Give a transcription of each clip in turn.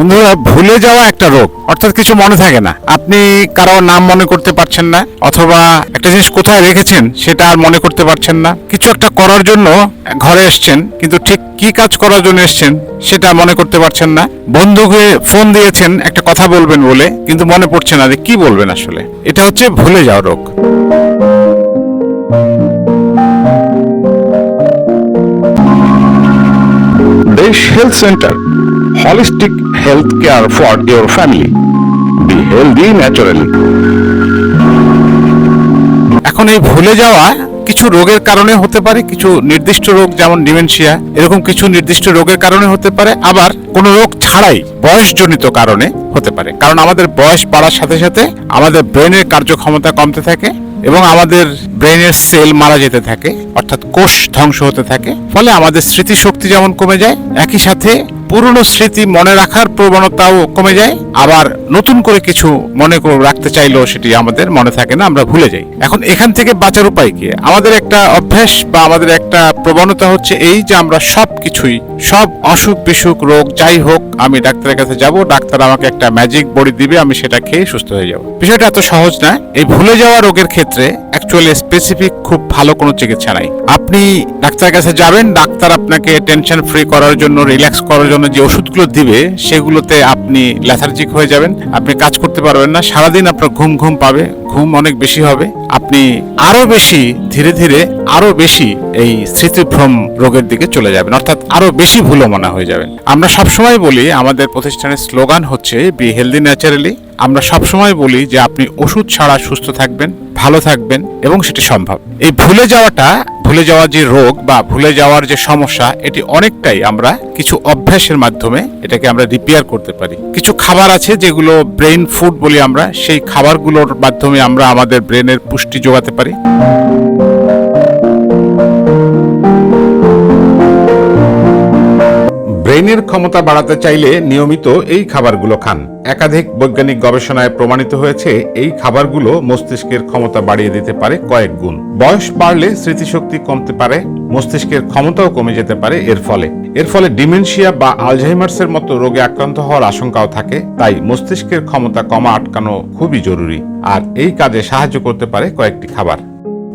বন্ধুরা, ভুলে যাওয়া একটা রোগ। অর্থাৎ কিছু মনে থাকে না। আপনি কারও নাম মনে করতে পারছেন না, অথবা একটা জিনিস কোথায় রেখেছেন সেটা আর মনে করতে পারছেন না। কিছু একটা করার জন্য ঘরে এসছেন, কিন্তু ঠিক কি কাজ করার জন্য এসছেন সেটা মনে করতে পারছেন না। বন্ধুকে ফোন দিয়েছেন, একটা কথা বলবেন বলে, কিন্তু মনে পড়ছে না যে কি বলবেন আসলে। এটা হচ্ছে ভুলে যাওয়া রোগ। Desh Health Center. Holistic health care for your family. Be healthy naturally. এখন এই ভুলে যাওয়া কিছু রোগের কারণে হতে পারে, কিছু নির্দিষ্ট রোগ যেমন ডিমেনশিয়া, এরকম কিছু নির্দিষ্ট রোগের কারণে হতে পারে, আবার কোনো রোগ ছাড়াই বয়সজনিত কারণে হতে পারে কারণ আমাদের বয়স বাড়ার সাথে সাথে আমাদের ব্রেনের কার্যক্ষমতা কমতে থাকে এবং আমাদের ব্রেনের সেল মারা যেতে থাকে, অর্থাৎ কোষ ধ্বংস হতে থাকে ফলে আমাদের স্মৃতিশক্তি যেমন কমে যায়, একই সাথে পুরনো স্মৃতি মনে রাখার প্রবণতাও কমে যায়। আবার নতুন করে কিছু মনে করে রাখতে চাইলেও সেটি আমাদের মনে থাকে না, আমরা ভুলে যাই। এখন এখান থেকে বাঁচার উপায় কি? আমাদের একটা অভ্যাস বা আমাদের একটা প্রবণতা হচ্ছে এই যে আমরা সব কিছুই সব অসুখ বিসুখ রোগ যাই হোক, আমি ডাক্তারের কাছে যাব, ডাক্তার আমাকে একটা ম্যাজিক বড়ি দিবে, আমি সেটা খেয়ে সুস্থ হয়ে যাব। বিষয়টা এত সহজ না। এই ভুলে যাওয়া রোগের ক্ষেত্রে অ্যাকচুয়ালি স্পেসিফিক খুব ভালো কোনো চিকিৎসা নাই। আপনি ডাক্তারের কাছে যাবেন, ডাক্তার আপনাকে টেনশন ফ্রি করার জন্য রিল্যাক্স করার জন্য যে ওষুধগুলো দিবে, সেগুলোতে আপনি ল্যাথার্জিক হয়ে যাবেন। আপনি কাজ করতে পারবেন না, সারাদিন আপনার ঘুম ঘুম পাবে, ঘুম অনেক বেশি হবে। আপনি আরও বেশি, ধীরে ধীরে আরও বেশি এই স্মৃতিভ্রম রোগের দিকে চলে যাবেন, অর্থাৎ আরও বেশি ভুলমনা হয়ে যাবেন। আমরা সবসময় বলি, আমাদের প্রতিষ্ঠানের স্লোগান হচ্ছে বি হেলদি ন্যাচারালি আমরা সবসময় বলি যে, আপনি ওষুধ ছাড়া সুস্থ থাকবেন ভালো থাকবেন এবং সেটি সম্ভব। এই ভুলে যাওয়াটা, ভুলে যাওয়ার যে রোগ বা ভুলে যাওয়ার যে সমস্যা, এটি অনেকটাই আমরা কিছু অভ্যাসের মাধ্যমে এটাকে আমরা রিপেয়ার করতে পারি। কিছু খাবার আছে যেগুলো ব্রেন ফুড বলি আমরা, সেই খাবারগুলোর মাধ্যমে আমরা আমাদের ব্রেনের পুষ্টি যোগাতে পারি। ব্রেনের ক্ষমতা বাড়াতে চাইলে নিয়মিত এই খাবারগুলো খান। একাধিক বৈজ্ঞানিক গবেষণায় প্রমাণিত হয়েছে, এই খাবারগুলো মস্তিষ্কের ক্ষমতা বাড়িয়ে দিতে পারে কয়েক গুণ। বয়স বাড়লে স্মৃতিশক্তি কমতে পারে, মস্তিষ্কের ক্ষমতাও কমে যেতে পারে এর ফলে। এর ফলে ডিমেনশিয়া বা আলঝাইমার্সের মতো রোগে আক্রান্ত হওয়ার আশঙ্কাও থাকে, তাই মস্তিষ্কের ক্ষমতা কমা আটকানো খুবই জরুরি। আর এই কাজে সাহায্য করতে পারে কয়েকটি খাবার।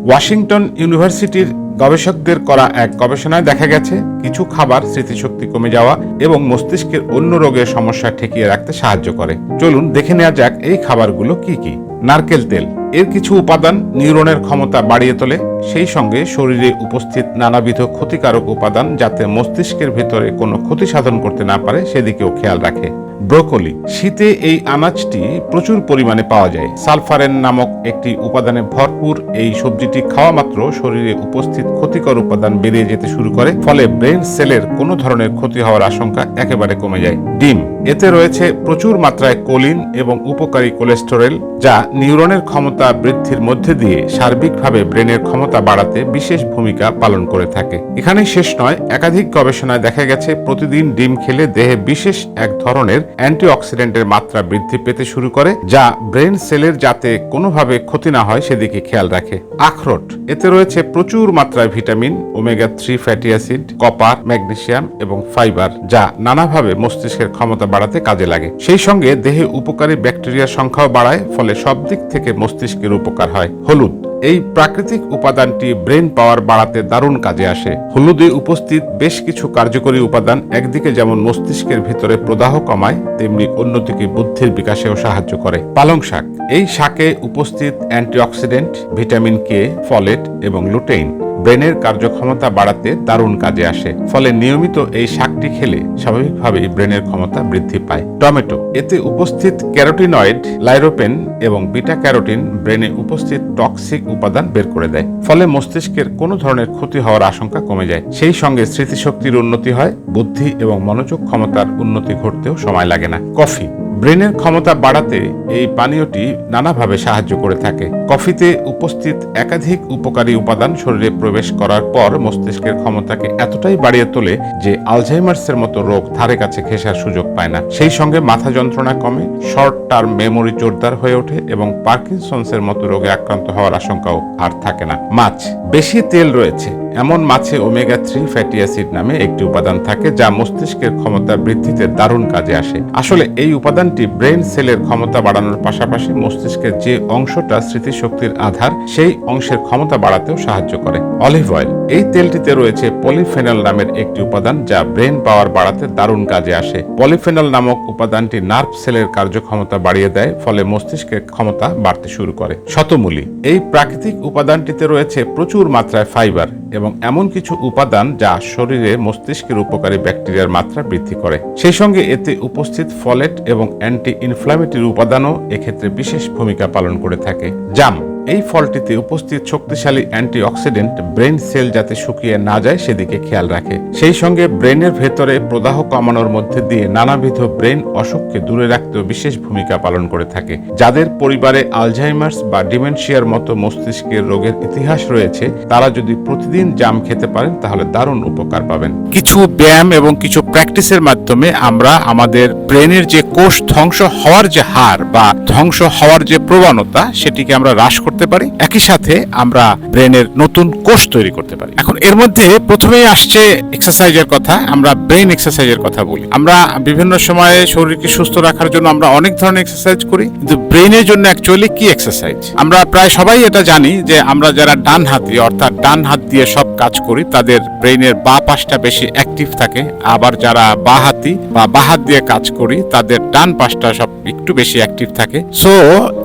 ওয়াশিংটন ইউনিভার্সিটির গবেষকদের করা এক গবেষণায় দেখা গেছে, কিছু খাবার স্মৃতিশক্তি কমে যাওয়া এবং মস্তিষ্কের অন্য রোগের সমস্যা ঠেকিয়ে রাখতে সাহায্য করে। চলুন দেখে নেওয়া যাক এই খাবারগুলো কি কি। নারকেল তেল, এর কিছু উপাদান নিউরনের ক্ষমতা বাড়িয়ে তোলে। সেই সঙ্গে শরীরে উপস্থিত নানাবিধ ক্ষতিকারক উপাদান যাতে মস্তিষ্কের ভেতরে কোনো ক্ষতি সাধন করতে না পারে, সেদিকেও খেয়াল রাখে। ব্রোকলি, শীতে এই আনাজটি প্রচুর পরিমাণে পাওয়া যায়। সালফারেন নামক একটি উপাদানে ভরপুর এই সবজিটি খাওয়া মাত্র শরীরে উপস্থিত ক্ষতিকর উপাদান বেরিয়ে যেতে শুরু করে, ফলে ব্রেন সেলের কোনো ধরনের ক্ষতি হওয়ার আশঙ্কা একেবারে কমে যায়। ডিম, এতে রয়েছে প্রচুর মাত্রায় কোলিন এবং উপকারী কোলেস্টেরল, যা নিউরনের ক্ষমতা বৃদ্ধির মধ্যে দিয়ে সার্বিকভাবে ব্রেনের ক্ষমতা বাড়াতে বিশেষ ভূমিকা পালন করে থাকে। এখানেই শেষ নয়, একাধিক গবেষণায় দেখা গেছে প্রতিদিন ডিম খেলে দেহে বিশেষ এক ধরনের অ্যান্টিঅক্সিডেন্টের মাত্রা বৃদ্ধি পেতে শুরু করে, যা ব্রেন সেলের যাতে কোনোভাবে ক্ষতি না হয় সেদিকে খেয়াল রাখে। আখরোট, এতে রয়েছে প্রচুর মাত্রায় vitamin, omega three fatty acid, copper magnesium এবং ফাইবার, যা নানাভাবে মস্তিষ্কের ক্ষমতা বাড়াতে কাজে লাগে। সেই সঙ্গে দেহে উপকারী ব্যাকটেরিয়ার সংখ্যাও বাড়ায়, ফলে সব দিক থেকে মস্তিষ্কের উপকার হয়। হলুদ এই প্রাকৃতিক উপাদানটি ব্রেন পাওয়ার বাড়াতে দারুণ কাজে আসে। হলুদে উপস্থিত বেশ কিছু কার্যকরী উপাদান একদিকে যেমন মস্তিষ্কের ভিতরে প্রদাহ কমায়, তেমনি অন্যদিকে বুদ্ধির বিকাশেও সাহায্য করে। পালং শাক, এই শাকে উপস্থিত অ্যান্টিঅক্সিডেন্ট, ভিটামিন কে, ফলেট এবং লুটেইন। ব্রেনের কার্যক্ষমতা বাড়াতে দারুণ কাজে আসে, ফলে নিয়মিত এই শাকটি খেলে স্বাভাবিকভাবেই ব্রেনের ক্ষমতা বৃদ্ধি পায়। টমেটো, এতে উপস্থিত ক্যারোটিনয়েড, লাইরোপেন এবং বিটা ক্যারোটিন ব্রেনে উপস্থিত টক্সিক উপাদান বের করে দেয়, ফলে মস্তিষ্কের কোনো ধরনের ক্ষতি হওয়ার আশঙ্কা কমে যায়। সেই সঙ্গে স্মৃতিশক্তির উন্নতি হয়, বুদ্ধি এবং মনোযোগ ক্ষমতার উন্নতি ঘটতেও সময় লাগে না। কফি ব্রেনের ক্ষমতা বাড়াতে এই পানীয়টি নানাভাবে সাহায্য করে থাকে। কফিতে উপস্থিত একাধিক উপকারী উপাদান শরীরে প্রবেশ করার পর মস্তিষ্কের ক্ষমতাকে এতটাই বাড়িয়ে তোলে যে আলঝাইমার্সের মতো রোগ ধারে কাছে ঘেঁষার সুযোগ পায় না। সেই সঙ্গে মাথা যন্ত্রণা কমে শর্ট টার্ম মেমোরি জোরদার হয়ে ওঠে এবং পার্কিনসন্সের মতো রোগে আক্রান্ত হওয়ার আশঙ্কাও আর থাকে না। মাছ, বেশি তেল রয়েছে। এমন মাছে ওমেগা থ্রি ফ্যাটি অ্যাসিড নামে একটি উপাদান থাকে যা মস্তিষ্কের ক্ষমতা বৃদ্ধিতে দারুণ কাজে আসে। আসলে এই উপাদানটি ব্রেন সেলের ক্ষমতা বাড়ানোর পাশাপাশি মস্তিষ্কের যে অংশটা স্মৃতিশক্তির আধার, সেই অংশের ক্ষমতা বাড়াতেও সাহায্য করে। অলিভ অয়েল, এই তেলটিতে রয়েছে পলিফেনল নামের একটি উপাদান যা ব্রেন পাওয়ার বাড়াতে দারুণ কাজে আসে। পলিফেনল নামক উপাদানটি নার্ভ সেলের কার্যক্ষমতা বাড়িয়ে দেয়, ফলে মস্তিষ্কের ক্ষমতা বাড়তে শুরু করে। শতমূলী, এই প্রাকৃতিক উপাদানটিতে রয়েছে প্রচুর মাত্রায় ফাইবার এবং এমন কিছু উপাদান যা শরীরে মস্তিষ্কের উপকারী ব্যাকটেরিয়ার মাত্রা বৃদ্ধি করে। সেই সঙ্গে এতে উপস্থিত ফলেট এবং অ্যান্টি ইনফ্লামেটরি উপাদানও এক্ষেত্রে বিশেষ ভূমিকা পালন করে থাকে। জাম এই ফলটিতে উপস্থিত শক্তিশালী অ্যান্টিঅক্সিডেন্ট ব্রেন সেল যাতে শুকিয়ে না যায় সেদিকে খেয়াল রাখে। সেই সঙ্গে ব্রেনের ভেতরে প্রদাহ কমানোর মধ্যে দিয়ে নানাবিধ ব্রেন অসুখকে দূরে রাখতেও বিশেষ ভূমিকা পালন করে থাকে। যাদের পরিবারে আলঝাইমার্স বা ডিমেনশিয়ার মতো মস্তিষ্কের রোগের ইতিহাস রয়েছে, তারা যদি প্রতিদিন জাম খেতে পারেন, তাহলে দারুণ উপকার পাবেন। কিছু ব্যায়াম এবং কিছু প্র্যাকটিসের মাধ্যমে আমরা আমাদের ব্রেনের যে কোষ ধ্বংস হওয়ার যে হার বা ধ্বংস হওয়ার যে প্রবণতা, সেটিকে আমরা হ্রাস করতে পারি, একই সাথে আমরা ব্রেনের নতুন কোষ তৈরি করতে পারি। এখন এর মধ্যে প্রথমেই আসছে এক্সারসাইজের কথা, আমরা ব্রেন এক্সারসাইজের কথা বলি। আমরা বিভিন্ন সময়ে শরীরকে সুস্থ রাখার জন্য আমরা অনেক ধরনের এক্সারসাইজ করি, কিন্তু ব্রেনের জন্য অ্যাকচুয়ালি কি এক্সারসাইজ? আমরা প্রায় সবাই এটা জানি যে আমরা যারা ডান হাতি অর্থাৎ ডান হাত দিয়ে সব কাজ করি, তাদের ব্রেনের বা পাশটা বেশি অ্যাক্টিভ থাকে, আবার যারা বা হাতি বা বা হাত দিয়ে কাজ করি, তাদের ডান পাশটা সব একটু বেশি অ্যাক্টিভ থাকে। সো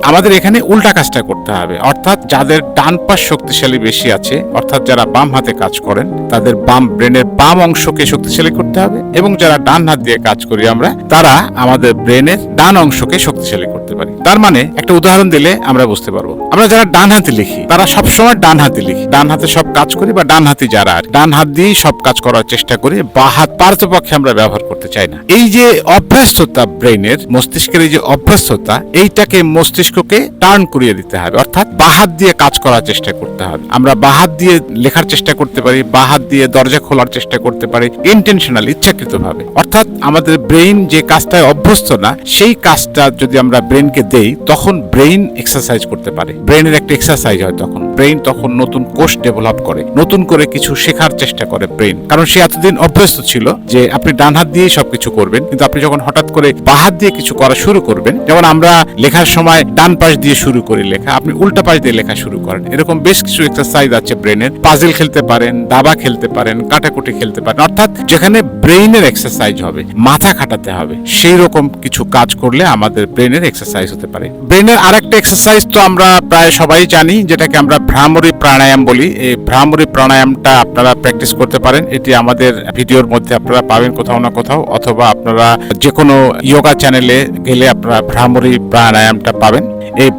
আমাদের এখানে উল্টা কাজটা করতে হবে। অর্থাৎ যাদের ডান পাশ শক্তিশালী বেশি আছে, অর্থাৎ যারা বাম হাতে কাজ করেন, তাদের বাম ব্রেনের বাম অংশকে শক্তিশালী করতে হবে এবং যারা ডান হাত দিয়ে কাজ করি আমরা, তারা আমাদের ব্রেনের ডান অংশকে শক্তিশালী করতে পারি। তার মানে একটা উদাহরণ দিলে আমরা বুঝতে পারব। আমরা যারা ডান হাতে লিখি, তারা সবসময় ডান হাতে লিখি। ডান হাতে সব কাজ করি বা ডান হাতে যারা আর। ডান হাত দিয়েই সব কাজ করার চেষ্টা করি, বা হাত পারতপক্ষে আমরা ব্যবহার করতে চাই না। এই যে অভ্যস্ততা ব্রেনের মস্তিষ্কের এই যে অভ্যস্ততা, এইটাকে মস্তিষ্ককে টার্ন করিয়ে দিতে হবে। অর্থাৎ বাহাত দিয়ে কাজ করার চেষ্টা করতে হবে। আমরা বাহাত দিয়ে লেখার চেষ্টা করতে পারি বাহাত দিয়ে দরজা খোলার চেষ্টা করতে পারি ইন্টেনশনাল ইচ্ছাকৃত ভাবে অর্থাৎ আমাদের ব্রেইন যে কাজটায় অভ্যস্ত না, সেই কাজটা যদি আমরা ব্রেনকে দেই, তখন ব্রেন এক্সারসাইজ করতে পারে। ব্রেনের একটা এক্সারসাইজ হয় তখন। ব্রেইন তখন নতুন কোষ ডেভেলপ করে, নতুন করে কিছু শেখার চেষ্টা করে ব্রেইন। কারণ সে এতদিন অভ্যস্ত ছিল যে আপনি ডান হাত দিয়ে সবকিছু করবেন, কিন্তু আপনি যখন হঠাৎ করে বা হাত দিয়ে কিছু করা শুরু করবেন, যেমন আমরা লেখার সময় ডান পাশ দিয়ে শুরু করি লেখা, আপনি উল্টা পাশ দিয়ে লেখা শুরু করেন। এরকম বেশ কিছু এক্সারসাইজ আছে ব্রেনের পাজেল খেলতে পারেন, দাবা খেলতে পারেন, কাটাকুটি খেলতে পারেন। অর্থাৎ যেখানে ব্রেইনের এক্সারসাইজ হবে, মাথা খাটাতে হবে সেই রকম কিছু কাজ করলে আমাদের ব্রেনের এক্সারসাইজ হতে পারে। ব্রেনের আরেকটা এক্সারসাইজ তো আমরা প্রায় সবাই জানি, যেটাকে আমরা ভ্রামরী প্রাণায়াম বলি, এই ভ্রামরি প্রাণায়ামটা আপনারা প্র্যাকটিস করতে পারেন। এটি আমাদের ভিডিওর মধ্যে আপনারা পাবেন কোথাও না কোথাও, অথবা আপনারা যে কোনো ইয়োগা চ্যানেলে গেলে আপনারা ভ্রামরি প্রাণায়ামটা পাবেন। এই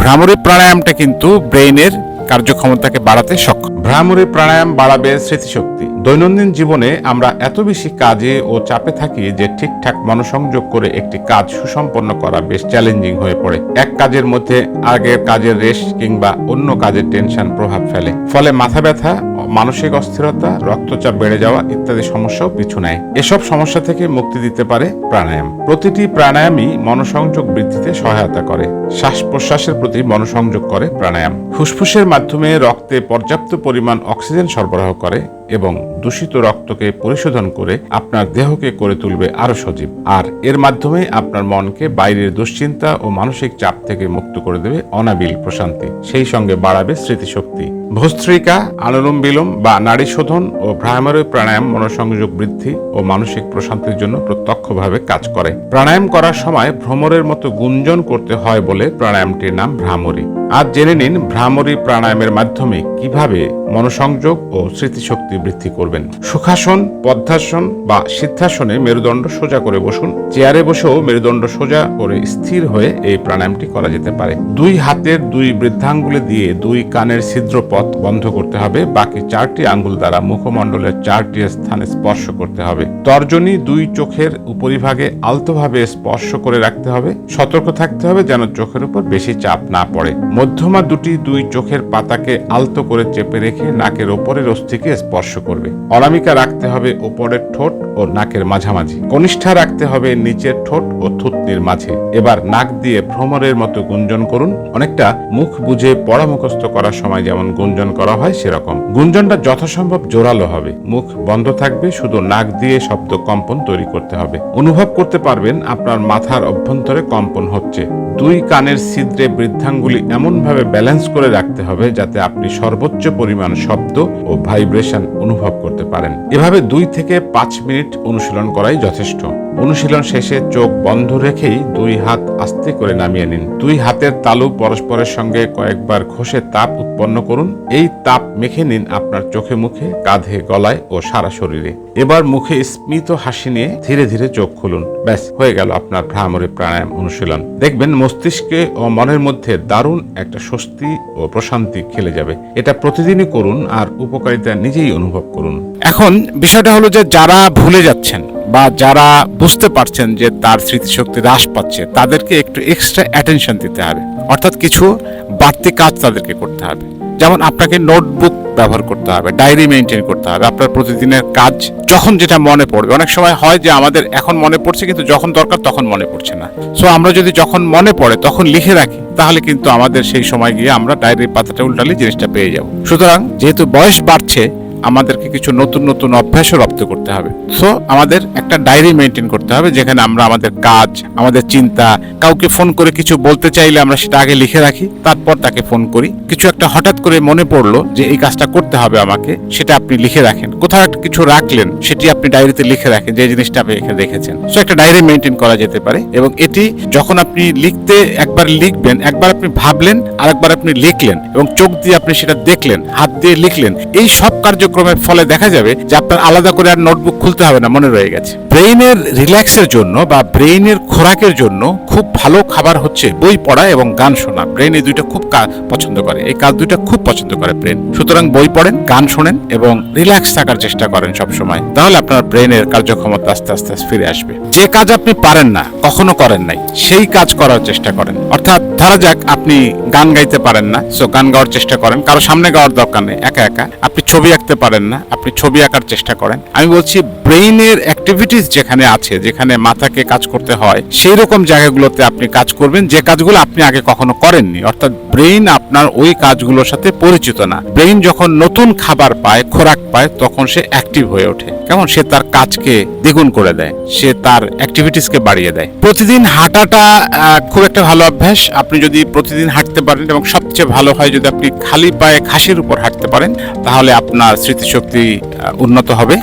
ভ্রামরি প্রাণায়ামটা কিন্তু ব্রেইনের কার্যক্ষমতাকে বাড়াতে সক্ষম। ভ্রামরী প্রাণায়াম বাড়াবে স্মৃতিশক্তি। দৈনন্দিন জীবনে আমরা এত বেশি কাজে ও চাপে থাকি যে ঠিকঠাক মনোসংযোগ করে একটি কাজ সুসম্পন্ন করা বেশ চ্যালেঞ্জিং হয়ে পড়ে। এক কাজের মধ্যে আগের কাজের রেশ কিংবা অন্য কাজের টেনশন প্রভাব ফেলে। ফলে মাথা ব্যথা, মানসিক অস্থিরতা, রক্তচাপ বেড়ে যাওয়া ইত্যাদি সমস্যাও পিছু নেয়। এসব সমস্যা থেকে মুক্তি দিতে পারে প্রাণায়াম। প্রতিটি প্রাণায়ামই মনোসংযোগ বৃদ্ধিতে সহায়তা করে। শ্বাস প্রশ্বাসের প্রতি মনোসংযোগ করে প্রাণায়াম। ফুসফুসের মাধ্যমে রক্তে পর্যাপ্ত পরিমাণ অক্সিজেন সরবরাহ করে। এবং দূষিত রক্তকে পরিশোধন করে আপনার দেহকে করে তুলবে আরও সজীব। আর এর মাধ্যমে আপনার মনকে বাইরের দুশ্চিন্তা ও মানসিক চাপ থেকে মুক্ত করে দেবে অনাবিল প্রশান্তি। সেই সঙ্গে বাড়াবে স্মৃতিশক্তি। ভস্ত্রিকা আনুলোম বিলোম বা নারী শোধন ও ভ্রামরী প্রাণায়াম মনোসংযোগ বৃদ্ধি ও মানসিক প্রশান্তির জন্য প্রত্যক্ষভাবে কাজ করে। প্রাণায়াম করার সময় ভ্রমরের মতো গুঞ্জন করতে হয় বলে প্রাণায়ামটির নাম ভ্রামরী। আজ জেনে নিন ভ্রামরী প্রাণায়ামের মাধ্যমে কীভাবে মনোসংযোগ ও স্মৃতিশক্তি বৃদ্ধি করবেন। সুখাসন, পদ্মাসন বা সিদ্ধাসনে মেরুদণ্ড সোজা করে বসুন। চেয়ারে বসেও মেরুদণ্ড সোজা করে স্থির হয়ে এই প্রাণায়ামটি করা যেতে পারে। দুই হাতের দুই বৃদ্ধাঙ্গুলে দিয়ে দুই কানের ছিদ্র পথ বন্ধ করতে হবে। বাকি চারটি আঙ্গুল দ্বারা মুখমণ্ডলের চারটি স্থানে স্পর্শ করতে হবে। তর্জনী দুই চোখের উপরিভাগে আলতোভাবে স্পর্শ করে রাখতে হবে। সতর্ক থাকতে হবে যেন চোখের উপর বেশি চাপ না পড়ে। মধ্যমা দুটি দুই চোখের পাতাকে আলতো করে চেপে রেখে নাকের ওপরের অস্থিকে স্পর্শ করবে। অনামিকা রাখতে হবে ওপরের ঠোঁট ও নাকের মাঝামাঝি। কনিষ্ঠা রাখতে হবে নিচের ঠোঁট ও থুতনির মাঝে। এবার নাক দিয়ে ভ্রমরের মতো গুঞ্জন করুন। অনেকটা মুখ বুঝে পড়া মুখস্থ করার সময় যেমন গুঞ্জন করা হয় সেরকম। গুঞ্জনটা যথাসম্ভব জোরালো হবে। মুখ বন্ধ থাকবে, শুধু নাক দিয়ে শব্দ কম্পন তৈরি করতে হবে। অনুভব করতে পারবেন আপনার মাথার অভ্যন্তরে কম্পন হচ্ছে। দুই কানের ছিদ্রে বৃদ্ধাঙ্গুলি এমনভাবে ব্যালেন্স করে রাখতে হবে যাতে আপনি সর্বোচ্চ পরিমাণ শব্দ ও ভাইব্রেশন অনুভব করতে পারেন। এভাবে দুই থেকে পাঁচ মিনিট অনুশীলন করাই যথেষ্ট। অনুশীলন শেষে চোখ বন্ধ রেখেই দুই হাত আস্তে করে নামিয়ে নিন। দুই হাতের তালু পরস্পরের সঙ্গে কয়েকবার ঘষে তাপ উৎপন্ন করুন। এই তাপ মেখে নিন আপনার চোখে মুখে, কাঁধে, গলায় ও সারা শরীরে। এবার মুখে স্মিত হাসি নিয়ে ধীরে ধীরে চোখ খুলুন। ব্যাস, হয়ে গেল আপনার ভ্রামরী প্রাণায়াম অনুশীলন। দেখবেন মস্তিষ্কে ও মনের মধ্যে দারুণ একটা স্বস্তি ও প্রশান্তি খেলে যাবে। এটা প্রতিদিনই করুন আর উপকারিতা নিজেই অনুভব করুন। এখন বিষয়টা হলো যে যারা ভুলে যাচ্ছেন বা যারা বুঝতে পারছেন যে তার স্মৃতিশক্তি হ্রাস পাচ্ছে, তাদেরকে একটু এক্সট্রা অ্যাটেনশন দিতে হবে। অর্থাৎ কিছু বাড়তি কাজ তাদেরকে করতে হবে। যেমন আপনাকে নোটবুক ব্যবহার করতে হবে ডায়েরি মেনটেন করতে হবে, আপনার প্রতিদিনের কাজ যখন যেটা মনে পড়বে। অনেক সময় হয় যে আমাদের এখন মনে পড়ছে কিন্তু যখন দরকার তখন মনে পড়ছে না। সো আমরা যদি যখন মনে পড়ে, তখন লিখে রাখি, তাহলে কিন্তু আমাদের সেই সময় গিয়ে আমরা ডায়েরির পাতাটা উল্টালে জিনিসটা পেয়ে যাব। সুতরাং যেহেতু বয়স বাড়ছে আমাদেরকে কিছু নতুন নতুন অভ্যাসও রপ্ত করতে হবে। সো আমাদের একটা ডায়েরি মেনটেন করতে হবে যেখানে আমরা আমাদের কাজ, আমাদের চিন্তা, কাউকে ফোন করে কিছু বলতে চাইলে আমরা সেটা আগে লিখে রাখি, তারপর তাকে ফোন করি। কিছু একটা হঠাৎ করে মনে পড়ল যে এই কাজটা করতে হবে আমাকে, সেটা আপনি লিখে রাখেন। কোথাও একটা কিছু রাখলেন, সেটি আপনি ডায়েরিতে লিখে রাখেন যে জিনিসটা আপনি এখানে দেখেছেন। সো একটা ডায়েরি মেনটেন করা যেতে পারে এবং এটি যখন আপনি লিখতে একবার লিখবেন, একবার আপনি ভাবলেন আর একবার আপনি লিখলেন এবং চোখ দিয়ে আপনি সেটা দেখলেন, হাত দিয়ে লিখলেন, এই সব কার্যক্রমের ফলে দেখা যাবে যে আপনার আলাদা করে আর নোটবুক খুলতে হবে না, মনে রয়ে গেছে। ব্রেইনের রিল্যাক্সের জন্য বা ব্রেইনের খোরাকের জন্য খুব ভালো খাবার হচ্ছে বই পড়া এবং গান শোনা। ব্রেন এই দুইটা খুব পছন্দ করে। এই কাজ দুইটা খুব পছন্দ করে ব্রেন সুতরাং বই পড়েন, গান শোনেন এবং রিল্যাক্স থাকার চেষ্টা করেন সব সময় তাহলে আপনার ব্রেনের কার্যক্ষমতা আস্তে আস্তে ফিরে আসবে। যে কাজ আপনি পারেন না, কখনো করেন নাই, সেই কাজ করার চেষ্টা করেন। অর্থাৎ ধরা যাক আপনি গান গাইতে পারেন না সো গান গাওয়ার চেষ্টা করেন। কারও সামনে গাওয়ার দরকার নেই, একা একা। আপনি ছবি আঁকতে পারেন না আপনি ছবি আঁকার চেষ্টা করেন। আমি বলছি ব্রেইনের অ্যাক্টিভিটিস যেখানে আছে, যেখানে মাথাকে কাজ করতে হয়, সেই রকম জায়গাগুলোতে আপনি কাজ করবেন। যে কাজগুলো আপনি আগে কখনো করেননি, অর্থাৎ ব্রেইন আপনার ওই কাজগুলোর সাথে পরিচিত না। ব্রেইন যখন নতুন খাবার পায়, খোরাক পায়, তখন সে অ্যাক্টিভ হয়ে ওঠে। কেমন? সে তার কাজকে দ্বিগুণ করে দেয়। সে তার অ্যাক্টিভিটিসকে বাড়িয়ে দেয়। প্রতিদিন হাঁটাটা খুব একটা ভালো অভ্যাস। আপনি যদি প্রতিদিন হাঁটতে পারেন এবং সবচেয়ে ভালো হয় যদি আপনি খালি পায়ে ঘাসের উপর হাঁটতে পারেন, তাহলে আপনার স্মৃতিশক্তি উন্নত হবে।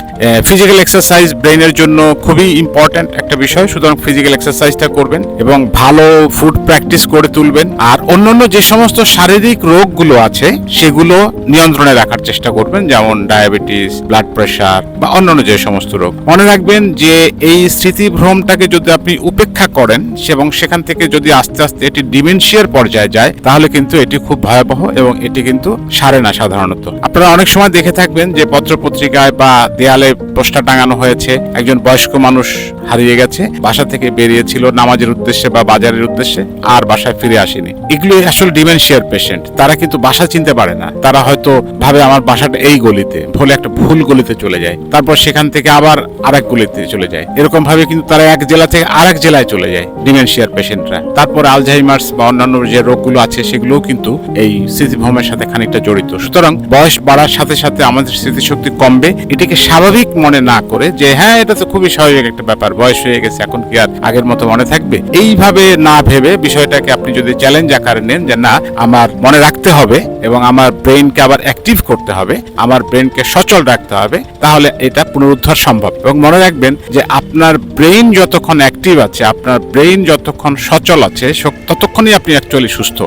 ফিজিক্যাল এক্সারসাইজ ব্রেইনের জন্য খুবই ইম্পর্ট্যান্ট একটা বিষয়। সুতরাং ফিজিক্যাল এক্সারসাইজটা করবেন এবং ভালো ফুড প্র্যাকটিস করে তুলবেন। আর অন্যান্য যে সমস্ত শারীরিক রোগগুলো আছে, সেগুলো নিয়ন্ত্রণে রাখার চেষ্টা করবেন, যেমন ডায়াবেটিস ব্লাড প্রেশার বা অন্যান্য যে সমস্ত রোগ। মনে রাখবেন যে এই স্মৃতিভ্রমটাকে যদি আপনি উপেক্ষা করেন এবং সেখান থেকে যদি আস্তে আস্তে এটি ডিমেনশিয়ার পর্যায়ে যায়, তাহলে কিন্তু এটি খুব ভয়াবহ এবং এটি কিন্তু সারে না সাধারণত। আপনারা অনেক সময় দেখে থাকবেন যে পত্র পত্রিকায় বা দেয়ালে পোস্টার টাঙানো হয়েছে একজন বয়স্ক মানুষ হারিয়ে গেছে, বাসা থেকে বেরিয়েছিল নামাজের উদ্দেশ্যে বা বাজারের উদ্দেশ্যে, আর বাসায় ফিরে আসেনি। এগুলো আসলে ডিমেনশিয়ার পেশেন্ট। তারা কিন্তু বাসা চিনতে পারে না। তারা হয়তো ভাবে আমার বাসাটা এই গলিতে, ভুলে একটা ভুল গলিতে চলে যায়। তারপর সেখান থেকে আবার আরেক গলিতে চলে যায়। এরকম ভাবে কিন্তু তারা এক জেলা থেকে আরেক জেলায় চলে যায় ডিমেনশিয়ার পেশেন্টরা। তারপর আলঝাইমার্স বা অন্যান্য যে রোগগুলো আছে, সেগুলোও কিন্তু এই স্মৃতিভ্রমের সাথে খানিকটা জড়িত। সুতরাং বয়স বাড়ার সাথে সাথে আমাদের স্মৃতিশক্তি কমবে। এটাকে স্বাভাবিক মনে না করে যে হ্যাঁ তো খুবই স্বাভাবিক একটা ব্যাপার। বয়স হয়ে গেছে, এখন কি আর আগের মতো মনে থাকবে? এইভাবে না ভেবে বিষয়টাকে আপনি যদি চ্যালেঞ্জ আকারে নেন যে না, আমার মনে রাখতে হবে এবং আমার ব্রেইনকে আবার অ্যাক্টিভ করতে হবে, আমার ব্রেইনকে সচল রাখতে হবে, তাহলে এটা পুনরুদ্ধার সম্ভব। এবং মনে রাখবেন যে আপনার ব্রেইন যতক্ষণ অ্যাক্টিভ আছে, আপনার ব্রেইন যতক্ষণ সচল আছে ততক্ষণই আপনি অ্যাকচুয়ালি সুস্থ।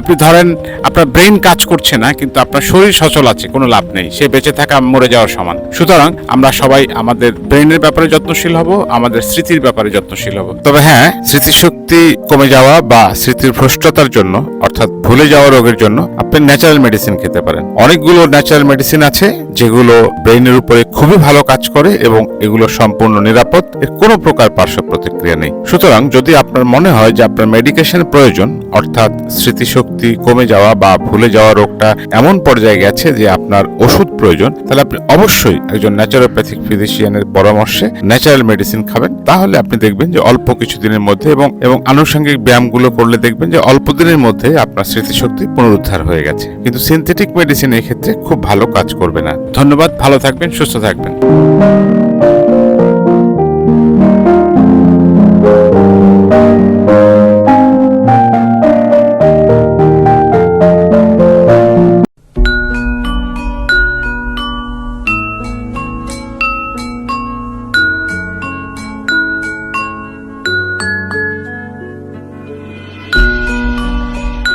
আপনি ধরেন, আপনার ব্রেইন কাজ করছে না, কিন্তু আপনার শরীর সচল আছে, কোনো লাভ নেই, সে বেঁচে থাকা, মরে যাওয়ার সমান। সুতরাং আমরা সবাই আমাদের ব্রেইনের ব্যাপারে যত্নশীল হব, আমাদের স্মৃতির ব্যাপারে যত্নশীল হব। তবে হ্যাঁ স্মৃতিশক্তি কমে যাওয়া বা স্মৃতির ভ্রষ্টতার জন্য, অর্থাৎ ভুলে যাওয়া রোগের জন্য, আপনি ন্যাচারাল মেডিসিন খেতে পারেন। অনেকগুলো ন্যাচারাল মেডিসিন আছে, যেগুলো ব্রেইনের উপরে খুবই ভালো কাজ করে এবং এগুলো সম্পূর্ণ নিরাপদ, এর কোনো প্রকার পার্শ্ব প্রতিক্রিয়া নেই। সুতরাং যদি আপনার মনে হয় যে আপনার মেডিকেশন প্রয়োজন, অর্থাৎ স্মৃতিশক্তি কমে যাওয়া বা ভুলে যাওয়া রোগটা এমন পর্যায়ে গেছে যে আপনার ওষুধ প্রয়োজন, তাহলে আপনি অবশ্যই একজন ন্যাচারোপ্যাথিক ফিজিশিয়ানের পরামর্শে ন্যাচারাল মেডিসিন খাবেন। তাহলে আপনি দেখবেন যে অল্প কিছুদিনের মধ্যে এবং এবং আনুষঙ্গিক ব্যায়ামগুলো করলে দেখবেন যে অল্প দিনের মধ্যে আপনার স্মৃতিশক্তি পুনরুদ্ধার হয়ে গেছে। কিন্তু সিনথেটিক মেডিসিন এক্ষেত্রে খুব ভালো কাজ করবে না। ধন্যবাদ, ভালো থাকবেন, সুস্থ থাকবেন।